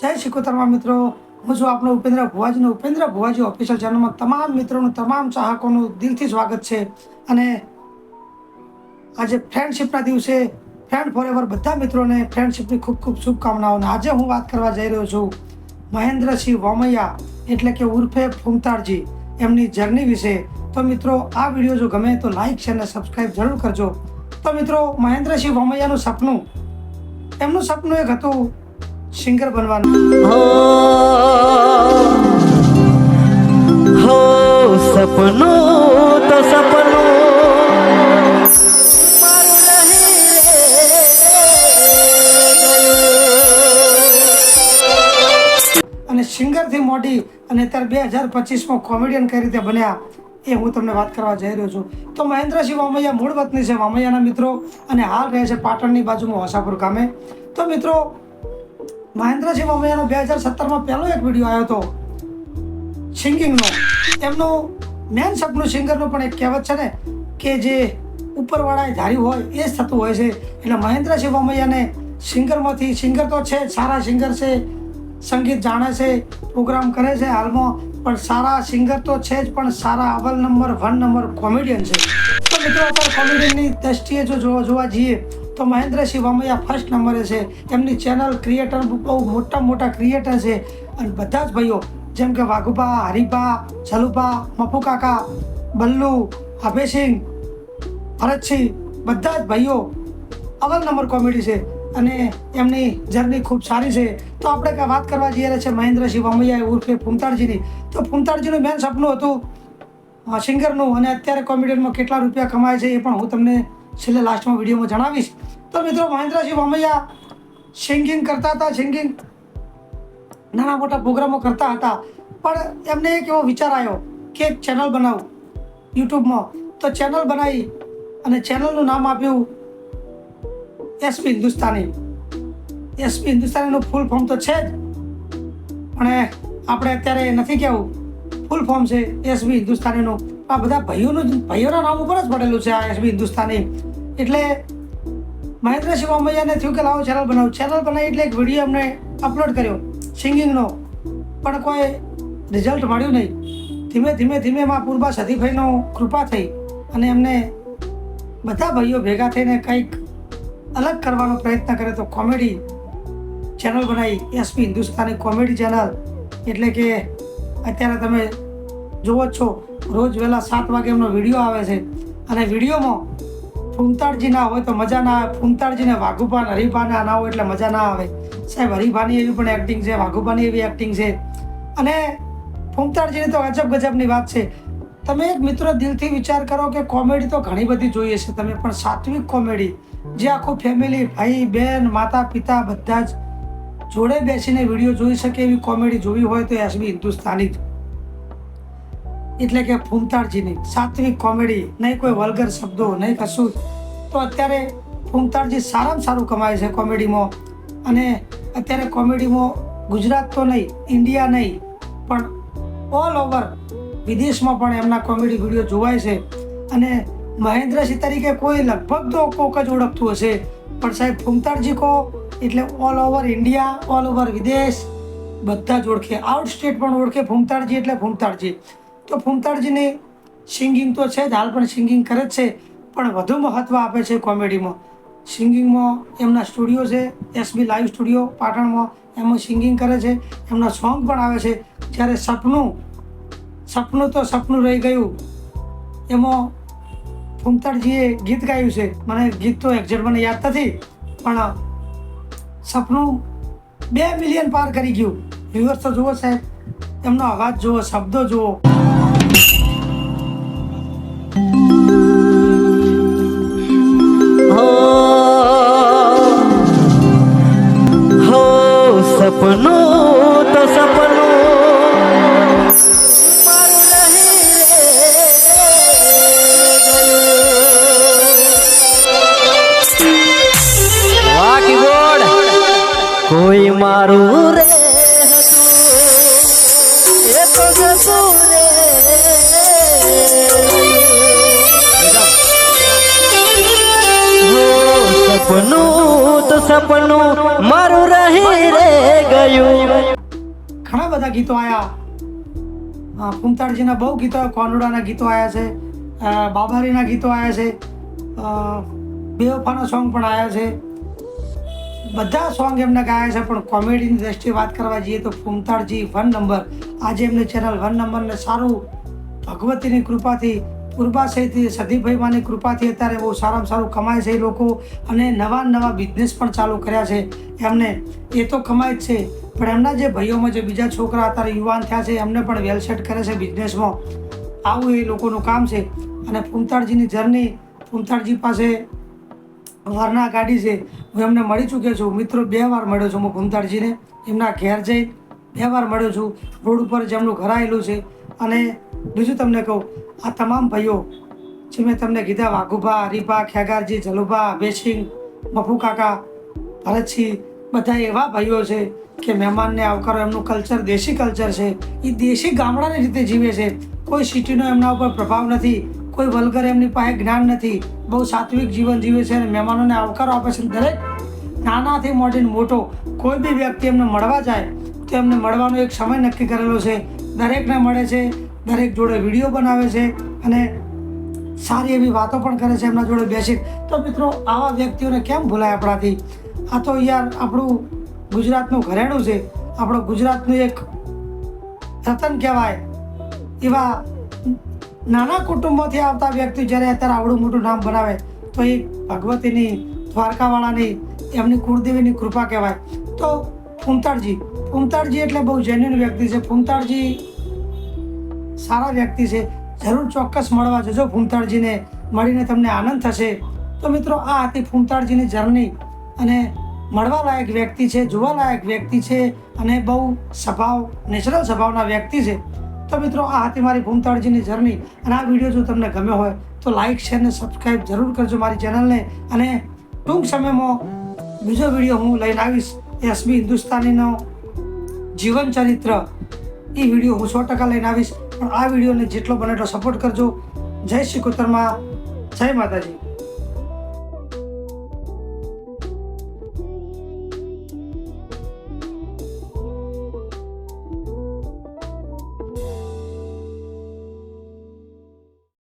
જય શિકોતરમાં મિત્રો. હું છું આપણો ઉપેન્દ્ર ભુવાજીનો ઉપેન્દ્ર ભુવાજી ઓફિશિયલ ચેનલમાં તમામ મિત્રોનું તમામ ચાહકોનું દિલથી સ્વાગત છે. અને આજે ફ્રેન્ડશિપના દિવસે ફ્રેન્ડ ફોરેવર બધા મિત્રોને ફ્રેન્ડશિપની ખૂબ ખૂબ શુભકામનાઓ. અને આજે હું વાત કરવા જઈ રહ્યો છું મહેન્દ્રસિંહ વમૈયા, એટલે કે ઉર્ફે ફૂમતાળજી એમની જર્ની વિશે. તો મિત્રો, આ વીડિયો જો ગમે તો લાઈક શેર અને સબસ્ક્રાઈબ જરૂર કરજો. તો મિત્રો, મહેન્દ્રસિંહ વમૈયાનું સપનું, એમનું સપનું એક હતું સિંગર બનવાનું. હો હો સપનું તો સપનું. અને સિંગરથી મોટી અને અત્યારે બે હજાર પચીસમાં કોમેડિયન કઈ રીતે બન્યા એ હું તમને વાત કરવા જઈ રહ્યો છું. તો મહેન્દ્રસિંહ વામૈયા મૂળ વતની છે વામૈયાના મિત્રો અને હાલ રહે છે પાટણની બાજુમાં હોસાપુર ગામે. તો મિત્રો મહેન્દ્રસિંહ મમૈયાનો બે હજાર સત્તરમાં પહેલો એક વીડિયો આવ્યો હતો. સિંગિંગનો. એમનું મેન સપનું સિંગરનું પણ એક કહેવત છે ને, કે જે ઉપરવાળાએ ધાર્યું હોય એ જ થતું હોય છે. એટલે મહેન્દ્રસિંહ મમૈયાને સિંગરમાંથી, સિંગર તો છે સારા સિંગર છે, સંગીત જાણે છે, પ્રોગ્રામ કરે છે હાલમાં, પણ સારા સિંગર તો છે જ, પણ સારા અવલ નંબર, વન નંબર કોમેડિયન છે. તો મિત્રો કોમેડિયનની દ્રષ્ટિએ જો જોવા જોવા જઈએ તો મહેન્દ્રસિંહ વામૈયા ફર્સ્ટ નંબરે છે. એમની ચેનલ ક્રિએટર બહુ મોટા મોટા ક્રિએટર છે. અને બધા જ ભાઈઓ, જેમ કે વાઘુભા હરિભા જલુભા મપુ કાકા, બલ્લુ, અભયસિંહ, ભરતસિંહ, બધા જ ભાઈઓ અવ્વલ નંબર કોમેડી છે અને એમની જર્ની ખૂબ સારી છે. તો આપણે કાંઈ વાત કરવા જઈએ છે મહેન્દ્રસિંહ વામૈયા ઉર્ફે ફૂમતાળજીની તો ફૂમતાળજીનું મેન સપનું હતું સિંગરનું અને અત્યારે કોમેડિયનમાં કેટલા રૂપિયા કમાય છે એ પણ હું તમને છેલ્લે લાસ્ટમાં વિડીયોમાં જણાવીશ. તો મિત્રો, મહેન્દ્રસિંહ વામૈયા સિંગિંગ કરતા હતા સિંગિંગ નાના મોટા પ્રોગ્રામો કરતા હતા. પણ એમને એક એવો વિચાર આવ્યો કે એક ચેનલ બનાવું યુટ્યુબમાં. તો ચેનલ બનાવી અને ચેનલનું નામ આપ્યું એસપી હિન્દુસ્તાની. એસપી હિન્દુસ્તાનીનું ફૂલ ફોર્મ તો છે જ. પણ આપણે અત્યારે નથી કહેવું ફૂલ ફોર્મ છે એસબી હિન્દુસ્તાનીનું. આ બધા ભાઈઓનું ભાઈઓના નામ ઉપર જ પડેલું છે આ એસબી હિન્દુસ્તાની. એટલે મહેન્દ્રસિંહ વામૈયાને થયું કે લાવો ચેનલ બનાવો. ચેનલ બનાવી એટલે એક વીડિયો અમને અપલોડ કર્યો સિંગિંગનો પણ કોઈ રિઝલ્ટ મળ્યું નહીં. ધીમે ધીમે ધીમે માં પૂર્વા સતીભાઈનો કૃપા થઈ અને એમને બધા ભાઈઓ ભેગા થઈને કંઈક અલગ કરવાનો પ્રયત્ન કરે તો કોમેડી ચેનલ બનાવી. એસપી હિન્દુસ્તાની કોમેડી ચેનલ એટલે કે અત્યારે તમે જુઓ જ છો, રોજ વહેલા સાત વાગે એમનો વીડિયો આવે છે. અને વિડીયોમાં ફૂમતાળજી ના હોય તો મજા ના આવે. ફૂમતાળજીને વાઘુભાન હરિભાને ના હોય એટલે મજા ના આવે. સાહેબ, હરિભાની એવી પણ એક્ટિંગ છે, વાઘુભાની એવી એક્ટિંગ છે. અને ફૂમતાળજીની તો અજબ ગજબની વાત છે. તમે એક મિત્રો દિલથી વિચાર કરો કે કોમેડી તો ઘણી બધી જોઈએ છે. તમે પણ સાત્વિક કોમેડી, જે આખું ફેમિલી ભાઈ બહેન માતા, પિતા બધા જ જોડે બેસીને વીડિયો જોઈ શકે એવી કોમેડી જોવી હોય તો એસબી હિન્દુસ્તાની જ. એટલે કે ફૂમતાળજીની સાત્વિક કોમેડી, નહીં કોઈ વલ્ગર શબ્દો, નહીં કશું. તો અત્યારે ફૂમતાળજી સારામાં સારું કમાય છે કોમેડીમાં. અને અત્યારે કોમેડીમાં ગુજરાત તો નહીં, ઇન્ડિયા નહીં, પણ ઓલ ઓવર વિદેશમાં પણ એમના કોમેડી વીડિયો જોવાય છે. અને મહેન્દ્રસિંહ તરીકે કોઈ લગભગ તો કોક જ ઓળખતું હશે. પણ સાહેબ ફૂમતાળજી કહો એટલે all over India, all over વિદેશ, બધા જ ઓળખે. આઉટ સ્ટેટ પણ ઓળખે ફૂમતાળજી એટલે ફૂમતાળજી તો ફૂમતાળજીની સિંગિંગ તો છે જ, હાલ પણ સિંગિંગ કરે જ છે, પણ વધુ મહત્ત્વ આપે છે કોમેડીમાં. સિંગિંગમાં એમના સ્ટુડિયો છે એસબી લાઈવ સ્ટુડિયો પાટણમાં એમાં સિંગિંગ કરે છે, એમના સોંગ પણ આવે છે. જ્યારે સપનું સપનું તો સપનું રહી ગયું. એમાં ફૂમતાળજીએ ગીત ગાયું છે. મને ગીત તો એક્ઝેક્ટ મને યાદ નથી, પણ સપનું બે મિલિયન પાર કરી ગયું. વ્યુઅર્સ તો જુઓ સાહેબ, એમનો અવાજ જુઓ, શબ્દો જુઓ. હો સપનું સપનું મારું રહી રે ગયું. ઘણા બધા ગીતો આવ્યા હા કુંતાળજીના બહુ ગીતો, કોનુડાના ગીતો આવ્યા છે બાબારીના ગીતો આવ્યા છે બેવફાના સોંગ પણ આવ્યા છે. બધા સોંગ એમને ગાયા છે, પણ કોમેડીની દ્રષ્ટિએ વાત કરવા જઈએ તો કુમતાળજી વન નંબર. આજે એમની ચેનલ વન નંબરને સારું ભગવતીની કૃપાથી પૂર્વાશયથી સદીભાઈમાની કૃપાથી અત્યારે બહુ સારામાં સારું કમાય છે એ લોકો અને નવા નવા બિઝનેસ પણ ચાલુ કર્યા છે. એમને એ તો કમાય જ છે, પણ એમના જે ભાઈઓમાં જે બીજા છોકરા અત્યારે યુવાન થયા છે, એમને પણ વેલ સેટ કરે છે બિઝનેસમાં આવું એ લોકોનું કામ છે. અને પુમતાળજીની જર્ની પુમતાળજી પાસે વારના ગાડી છે. હું એમને મળી ચૂક્યો છું. મિત્રો, બે વાર મળ્યો છું હું પુમતાળજીને એમના ઘેર જઈ બે વાર મળ્યો છું. રોડ ઉપર જેમનું ઘર આવેલું છે. અને બીજું તમને કહું, આ તમામ ભાઈઓ જે મેં તમને કીધા, વાઘુભા, હરીભા, ખેગારજી, જલુભા, અભયસિંહ મફુ કાકા ભરતસિંહ, બધા એવા ભાઈઓ છે કે મહેમાનને આવકારો, એમનું કલ્ચર દેશી કલ્ચર છે. એ દેશી ગામડાની રીતે જીવે છે. કોઈ સિટીનો એમના ઉપર પ્રભાવ નથી, કોઈ વલ્ગર એમની પાસે જ્ઞાન નથી. બહુ સાત્વિક જીવન જીવે છે અને મહેમાનોને આવકારો આપે છે. દરેક નાનાથી મોટીને મોટો કોઈ બી વ્યક્તિ એમને મળવા જાય, તો એમને મળવાનો એક સમય નક્કી કરેલો છે. દરેકને મળે છે, દરેક જોડે વીડિયો બનાવે છે અને સારી એવી વાતો પણ કરે છે એમના જોડે બેસી તો મિત્રો, આવા વ્યક્તિઓને કેમ ભૂલાય આપણાથી? આ તો યાર આપણું ગુજરાતનું ઘરેણું છે. આપણો ગુજરાતનું એક રતન કહેવાય. એવા નાના કુટુંબોથી આવતા વ્યક્તિ જ્યારે અત્યારે આવડું મોટું નામ બનાવે, તો એ ભગવતીની, દ્વારકાવાળાની, એમની કુળદેવીની કૃપા કહેવાય. તો ફૂમતાળજી ફૂમતાળજી એટલે બહુ જેન્યુન વ્યક્તિ છે. ફૂમતાળજી સારા વ્યક્તિ છે. જરૂર ચોક્કસ મળવા જજો ફૂમતાળજીને મળીને તમને આનંદ થશે. તો મિત્રો, આ હતી ફૂમતાળજીની જર્ની અને મળવા લાયક વ્યક્તિ છે જોવા લાયક વ્યક્તિ છે અને બહુ સ્વભાવ નેચરલ સ્વભાવના વ્યક્તિ છે. તો મિત્રો, આ હતી મારી ભૂમતાળજીની જર્ની અને આ વીડિયો જો તમને ગમ્યો હોય, તો લાઇક શેર અને સબસ્ક્રાઈબ જરૂર કરજો મારી ચેનલને અને ટૂંક સમયમાં બીજો વીડિયો હું લઈને આવીશ. એસબી હિન્દુસ્તાનીનો જીવન ચરિત્ર. એ વીડિયો હું સો ટકા લઈને આવીશ. પણ આ વિડીયોને જેટલો બને એટલો સપોર્ટ કરજો. જય શ્રી કોતરમાં. જય માતાજી.